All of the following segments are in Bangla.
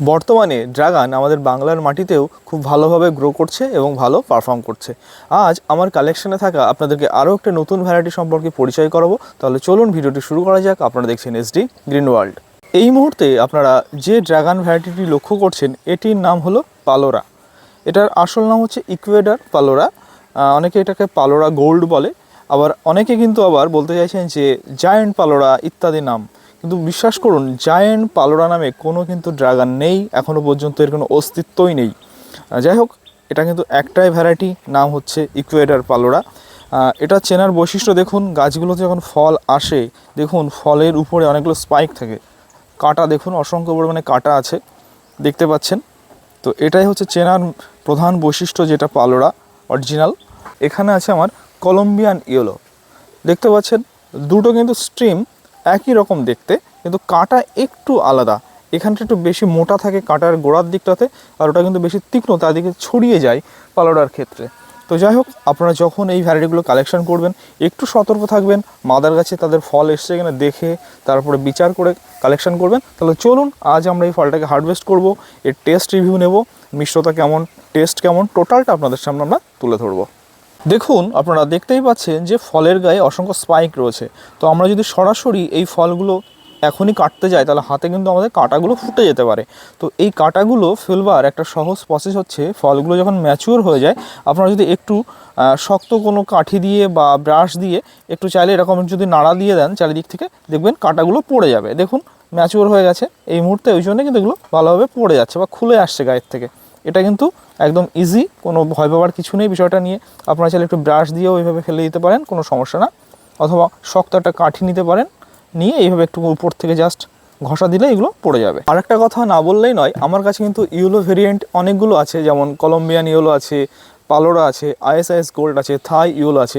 বর্তমানে ড্রাগন আমাদের বাংলার মাটিতেও খুব ভালোভাবে গ্রো করছে এবং ভালো পারফর্ম করছে। আজ আমার কালেকশনে থাকা আপনাদেরকে আরও একটা নতুন ভ্যারাইটি সম্পর্কে পরিচয় করাবো। তাহলে চলুন ভিডিওটি শুরু করা যাক। আপনারা দেখছেন এসডি গ্রিন ওয়ার্ল্ড এই মুহূর্তে আপনারা যে ড্রাগন ভ্যারাইটিটি লক্ষ্য করছেন, এটির নাম হলো পালোরা। এটার আসল নাম হচ্ছে ইকুয়েডার পালোরা। অনেকে এটাকে পালোরা গোল্ড বলে। আবার অনেকে কিন্তু আবার বলতে চাইছেন যে জায়েন্ট পালোরা ইত্যাদি নাম। কিন্তু বিশ্বাস করুন জায়েন্ট পালোরা নামে কোনো কিন্তু ড্রাগন নেই এখনও পর্যন্ত এর কোনো অস্তিত্বই নেই। যাই হোক, এটা কিন্তু একটাই ভ্যারাইটি নাম হচ্ছে ইকুয়েডার পালোরা এটা চেনার বৈশিষ্ট্য দেখুন গাছগুলোতে যখন ফল আসে, দেখুন ফলের উপরে অনেকগুলো স্পাইক থাকে। কাটা দেখুন, অসংখ্য পরিমাণে কাটা আছে, দেখতে পাচ্ছেন। তো এটাই হচ্ছে চেনার প্রধান বৈশিষ্ট্য যেটা পালোরা অরিজিনাল এখানে আছে আমার কলম্বিয়ান ইয়েলো দেখতে পাচ্ছেন, দুটো কিন্তু স্ট্রিম একই রকম দেখতে, কিন্তু কাঁটা একটু আলাদা। এখানটা একটু বেশি মোটা থাকে কাঁটার গোড়ার দিকটাতে, আর ওটা কিন্তু বেশি তীক্ষ্ণ, তার দিকে ছড়িয়ে যায় পালোডার ক্ষেত্রে। তো যাই হোক, আপনারা যখন এই ভ্যারাইটিগুলো কালেকশন করবেন, একটু সতর্ক থাকবেন, মাদার গাছে তাদের ফল এসছে কিনা দেখে, তারপরে বিচার করে কালেকশন করবেন। তাহলে চলুন, আজ আমরা এই ফলটাকে হারভেস্ট করব, এর টেস্ট রিভিউ নেব, মিশ্রতা কেমন টেস্ট কেমন টোটালটা আপনাদের সামনে আমরা তুলে ধরবো। দেখুন, আপনারা দেখতেই পাচ্ছেন যে ফলের গায়ে অসংখ্য স্পাইক রয়েছে। তো আমরা যদি সরাসরি এই ফলগুলো এখনই কাটতে যাই, তাহলে হাতে কিন্তু আমাদের কাঁটাগুলো ফুটে যেতে পারে। তো এই কাঁটাগুলো ফেলবার একটা সহজ প্রসেস হচ্ছে, ফলগুলো যখন ম্যাচিওর হয়ে যায়, আপনারা যদি একটু শক্ত কোনো কাঠি দিয়ে বা ব্রাশ দিয়ে একটু চাইলে এরকম যদি নাড়া দিয়ে দেন, চারিদিক থেকে দেখবেন কাঁটাগুলো পড়ে যাবে। দেখুন ম্যাচিওর হয়ে গেছে এই মুহূর্তে, ওই জন্য কিন্তু এগুলো ভালোভাবে পড়ে যাচ্ছে বা খুলে আসছে গায়ের থেকে। এটা কিন্তু একদম ইজি কোনো ভয় পাওয়ার কিছু নেই। বিষয়টা নিয়ে আপনারা চাইলে একটু ব্রাশ দিয়েও এইভাবে ফেলে দিতে পারেন, কোনো সমস্যা না। অথবা শক্ত একটা কাঠি নিতে পারেন, নিয়ে এইভাবে একটু উপর থেকে জাস্ট ঘষা দিলে এগুলো পড়ে যাবে। আর একটা কথা না বললেই নয়, আমার কাছে কিন্তু ইউলো ভেরিয়েন্ট অনেকগুলো আছে, যেমন কলম্বিয়ান ইউলো আছে পালোরা আছে আইএসআইএস গোল্ড আছে থাই ইউলো আছে।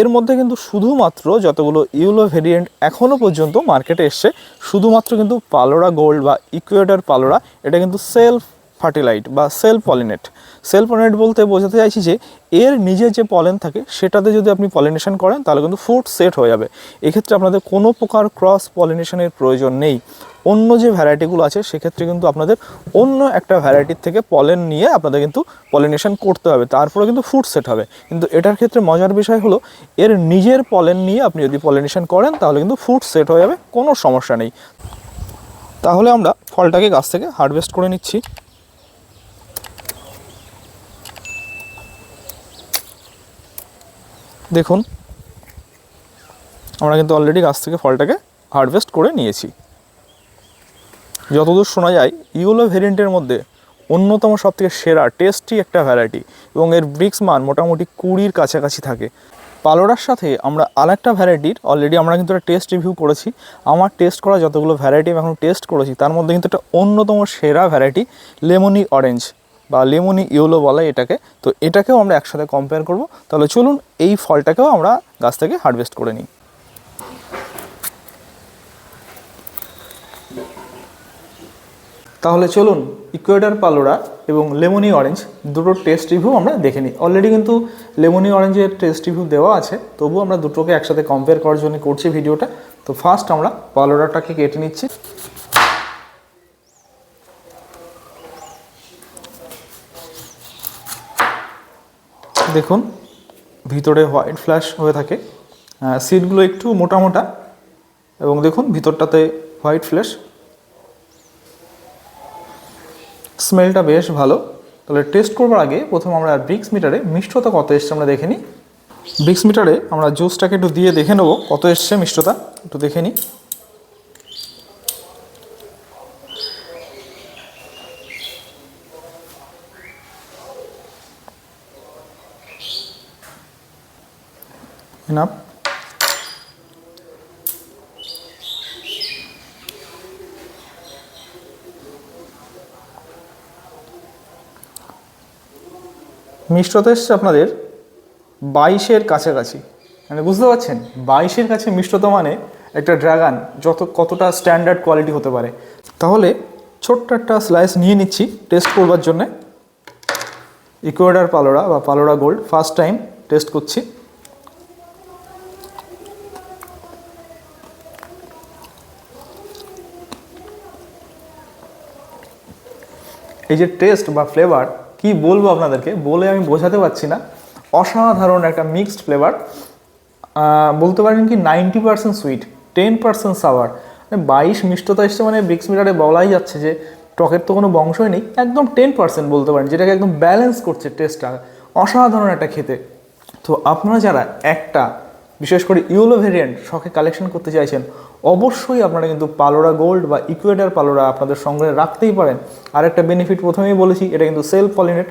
এর মধ্যে কিন্তু শুধুমাত্র যতগুলো ইউলো ভেরিয়েন্ট এখনও পর্যন্ত মার্কেটে এসছে, শুধুমাত্র কিন্তু পালোরা গোল্ড বা ইকুয়েডার পালোরা এটা কিন্তু সেলফ ফার্টিলাইট বা সেলফ পলিনেট। সেলফ পলিনেট বলতে বোঝাতে চাইছি যে, এর নিজের যে পলেন থাকে, সেটাতে যদি আপনি পলিনেশন করেন, তাহলে কিন্তু ফুড সেট হয়ে যাবে। এক্ষেত্রে আপনাদের কোনো প্রকার ক্রস পলিনেশনের প্রয়োজন নেই। অন্য যে ভ্যারাইটিগুলো আছে, সেক্ষেত্রে কিন্তু আপনাদের অন্য একটা ভ্যারাইটির থেকে পলেন নিয়ে আপনাদের কিন্তু পলিনেশন করতে হবে। তারপরে কিন্তু ফুড সেট হবে। কিন্তু এটার ক্ষেত্রে মজার বিষয় হলো, এর নিজের পলেন নিয়ে আপনি যদি পলিনেশন করেন, তাহলে কিন্তু ফুড সেট হয়ে যাবে, কোনো সমস্যা নেই। তাহলে আমরা ফলটাকে গাছ থেকে হারভেস্ট করে নিচ্ছি। দেখুন, আমরা কিন্তু অলরেডি গাছ থেকে ফলটাকে হারভেস্ট করে নিয়েছি। যতদূর শোনা যায় ইউলো ভেরিয়েন্টের মধ্যে অন্যতম সবথেকে সেরা টেস্টি একটা ভ্যারাইটি এবং এর ব্রিক্স মান মোটামুটি কুড়ির কাছাকাছি থাকে। পালোরার সাথে আমরা আরেকটা ভ্যারাইটির অলরেডি আমরা কিন্তু একটা টেস্ট রিভিউ করেছি। আমার টেস্ট করা যতগুলো ভ্যারাইটি আমি এখন টেস্ট করেছি, তার মধ্যে কিন্তু একটা অন্যতম সেরা ভ্যারাইটি লেমনি অরেঞ্জ বা লেমনি ইয়েলো বলা এটাকে, তো এটাকেও আমরা একসাথে কম্পেয়ার করব। তাহলে চলুন এই ফলটাকেও আমরা গাছ থেকে হারভেস্ট করে নিই। তাহলে চলুন ইকুয়েডার পালোরা এবং লেমনি অরেঞ্জ দুটো টেস্ট রিভিউ আমরা দেখে নিই। অলরেডি কিন্তু লেমনি অরেঞ্জের টেস্ট রিভিউ দেওয়া আছে, তবুও আমরা দুটোকে একসাথে কম্পেয়ার করার জন্য করছি ভিডিওটা। তো ফার্স্ট আমরা পালোরাটাকে কেটে নিচ্ছি। দেখুন, ভিতরে হোয়াইট ফ্ল্যাশ হয়ে থাকে। সিটগুলো একটু মোটা মোটা, এবং দেখুন ভিতরটাতে হোয়াইট ফ্ল্যাশ স্মেলটা বেশ ভালো। তাহলে টেস্ট করবার আগে প্রথম আমরা ব্রিক্স মিটারে মিষ্টতা কত এসছে আমরা দেখে নিই। ব্রিক্স মিটারে আমরা জুসটাকে একটু দিয়ে দেখে নেব, কত এসছে মিষ্টতা, একটু দেখে নিই। এনাফ মিষ্টতা এসছে আপনাদের বাইশের কাছাকাছি। মানে বুঝতে পারছেন? বাইশের কাছে মিষ্টতা মানে একটা ড্রাগন যত, কতটা স্ট্যান্ডার্ড কোয়ালিটি হতে পারে। তাহলে ছোট্ট একটা স্লাইস নিয়ে নিচ্ছি টেস্ট করবার জন্যে। ইকুয়েডার পালোরা বা Palora gold first time taste করছি। এই যে টেস্ট বা ফ্লেভার কি বলব আপনাদেরকে? বলে আমি বোঝাতে পারছি না। অসাধারণ একটা মিক্সড ফ্লেভার বলতে পারেন কি ninety percent sweet ten percent sour মানে বাইশ মিষ্টতা এসছে মানে ব্রিক্স মিটারে বলাই যাচ্ছে যে টকের তো কোনো বংশই নেই, একদম টেন পার্সেন্ট বলতে পারেন, যেটাকে একদম ব্যালেন্স করছে টেস্টটা অসাধারণ একটা খেতে। তো আপনারা যারা একটা বিশেষ করে ইউলো ভেরিয়েন্ট শখে কালেকশন করতে চাইছেন, অবশ্যই আপনারা কিন্তু পালোরা গোল্ড বা ইকুয়েটার পালোরা আপনাদের সংগ্রহে রাখতেই পারেন। আর একটা বেনিফিট প্রথমেই বলেছি, এটা কিন্তু সেলফ পলিনেট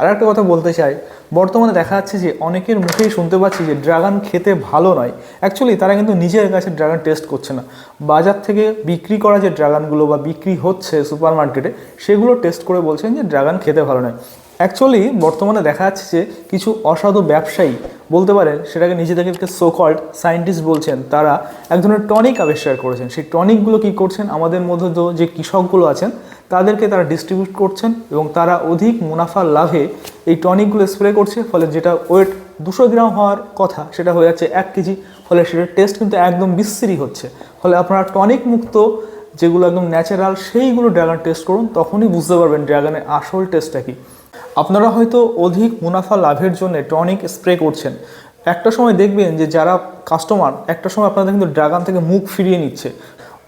আর একটা কথা বলতে চাই, বর্তমানে দেখা যাচ্ছে যে অনেকের মুখেই শুনতে পাচ্ছি যে ড্রাগন খেতে ভালো নয়। অ্যাকচুয়ালি তারা কিন্তু নিজের কাছে ড্রাগন টেস্ট করছে না। বাজার থেকে বিক্রি করা যে ড্রাগনগুলো বা বিক্রি হচ্ছে সুপার মার্কেটে সেগুলো টেস্ট করে বলছেন যে ড্রাগন খেতে ভালো নয়। অ্যাকচুয়ালি বর্তমানে দেখা যাচ্ছে যে কিছু অসাধু ব্যবসায়ী বলতে পারেন, সেটাকে নিজেদেরকে সোকল্ড সায়েন্টিস্ট বলছেন, তারা এক ধরনের টনিক আবিষ্কার করেছেন। সেই টনিকগুলো কী করছেন? আমাদের মধ্যে তো যে কৃষকগুলো আছেন, তাদেরকে তারা ডিস্ট্রিবিউট করছেন এবং তারা অধিক মুনাফা লাভে এই টনিকগুলো স্প্রে করছে, ফলে যেটা ওয়েট দুশো গ্রাম হওয়ার কথা, সেটা হয়ে যাচ্ছে এক কেজি, ফলে সেটার টেস্ট কিন্তু একদম বিশ্রী হচ্ছে। ফলে আপনারা টনিক মুক্ত যেগুলো একদম ন্যাচারাল সেইগুলো ড্রাগন টেস্ট করুন, তখনই বুঝতে পারবেন ড্রাগনের আসল টেস্টটা কী। আপনারা হয়তো অধিক মুনাফা লাভের জন্য টনিক স্প্রে করছেন। একটা সময় দেখবেন যে যারা কাস্টমার, একটা সময় আপনাদের কিন্তু ড্রাগন থেকে মুখ ফিরিয়ে নিচ্ছে।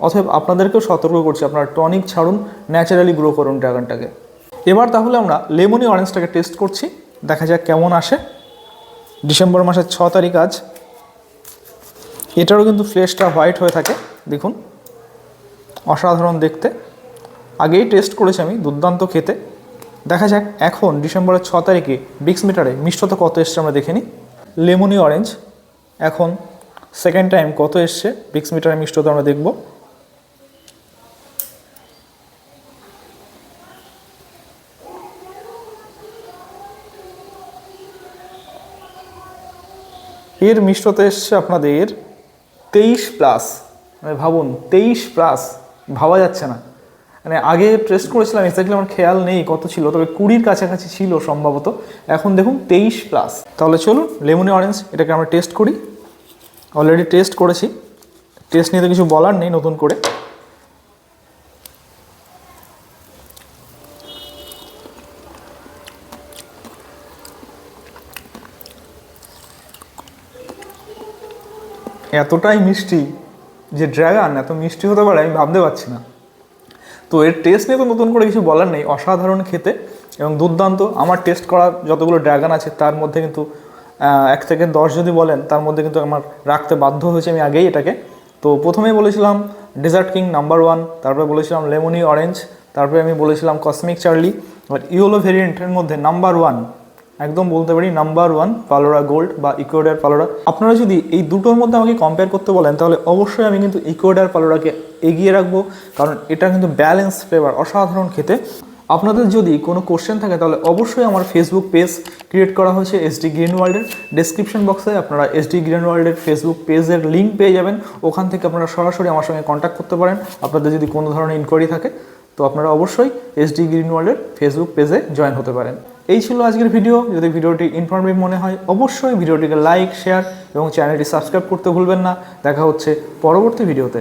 অতএব আপনাদেরকেও সতর্ক করছি, আপনারা টনিক ছাড়ুন, ন্যাচারালি গ্রো করুন ড্রাগনটাকে। এবার তাহলে আমরা লেমনি অরেঞ্জটাকে টেস্ট করছি, দেখা যাক কেমন আসে। ডিসেম্বর মাসের ছ তারিখ আজ। এটারও কিন্তু ফ্লেশটা হোয়াইট হয়ে থাকে, দেখুন। অসাধারণ দেখতে। আগেই টেস্ট করেছি আমি, দুর্দান্ত খেতে। দেখা যাক এখন ডিসেম্বরের ছ তারিখে বিক্স মিটারে মিষ্টতা কত এসছে আমরা দেখে লেমনি অরেঞ্জ এখন সেকেন্ড টাইম কত এসছে বিক্স মিটারে মিষ্টতা আমরা দেখব। এর মিষ্টতা এসছে আপনাদের তেইশ প্লাস মানে ভাবুন, তেইশ প্লাস ভাবা যাচ্ছে না। মানে আগে টেস্ট করেছিলাম এক্স্যাক্টলি আমার খেয়াল নেই কত ছিল, তবে কুড়ির কাছাকাছি ছিল সম্ভবত। এখন দেখুন তেইশ প্লাস তাহলে চলুন, লেমনি অরেঞ্জ এটাকে আমরা টেস্ট করি। অলরেডি টেস্ট করেছি। টেস্ট নিয়ে তো কিছু বলার নেই নতুন করে। এতটাই মিষ্টি যে ড্রাগন এত মিষ্টি হতে পারে আমি ভাবতে পারছি না। তো এর টেস্ট নিয়ে তো নতুন করে কিছু বলার নেই, অসাধারণ খেতে এবং দুর্দান্ত। আমার টেস্ট করা যতগুলো ড্রাগন আছে, তার মধ্যে কিন্তু এক থেকে দশ যদি বলেন, তার মধ্যে কিন্তু আমার রাখতে বাধ্য হয়েছে আমি আগেই এটাকে। তো প্রথমেই বলেছিলাম ডেজার্ট কিং নাম্বার ওয়ান তারপরে বলেছিলাম লেমনি অরেঞ্জ তারপরে আমি বলেছিলাম কসমিক চার্লি আর ইউলো ভেরিয়েন্টের মধ্যে নাম্বার ওয়ান একদম বলতে পারি নাম্বার ওয়ান পালোরা গোল্ড বা ইকোয়েডার পালোরা আপনারা যদি এই দুটোর মধ্যে আমাকে কম্পেয়ার করতে বলেন, তাহলে অবশ্যই আমি কিন্তু ইকুয়েডার পালোরাকে এগিয়ে রাখব, কারণ এটা কিন্তু ব্যালেন্স ফ্লেভার অসাধারণ খেতে। আপনাদের যদি কোনো কোশ্চেন থাকে, তাহলে অবশ্যই আমার ফেসবুক পেজ ক্রিয়েট করা হয়েছে এসডি গ্রিন ওয়ার্ল্ডের ডেসক্রিপশন বক্সে আপনারা এসডি গ্রিন ওয়ার্ল্ডের ফেসবুক পেজের লিঙ্ক পেয়ে যাবেন। ওখান থেকে আপনারা সরাসরি আমার সঙ্গে কন্ট্যাক্ট করতে পারেন। আপনাদের যদি কোনো ধরনের ইনকোয়ারি থাকে, তো আপনারা অবশ্যই এসডি গ্রিন ওয়ার্ল্ডের ফেসবুক পেজে জয়েন হতে পারেন। এই ছিল আজকের ভিডিও যদি ভিডিওটি ইনফরমেটিভ মনে হয়, অবশ্যই ভিডিওটিকে লাইক শেয়ার এবং চ্যানেলটি সাবস্ক্রাইব করতে ভুলবেন না। দেখা হচ্ছে পরবর্তী ভিডিওতে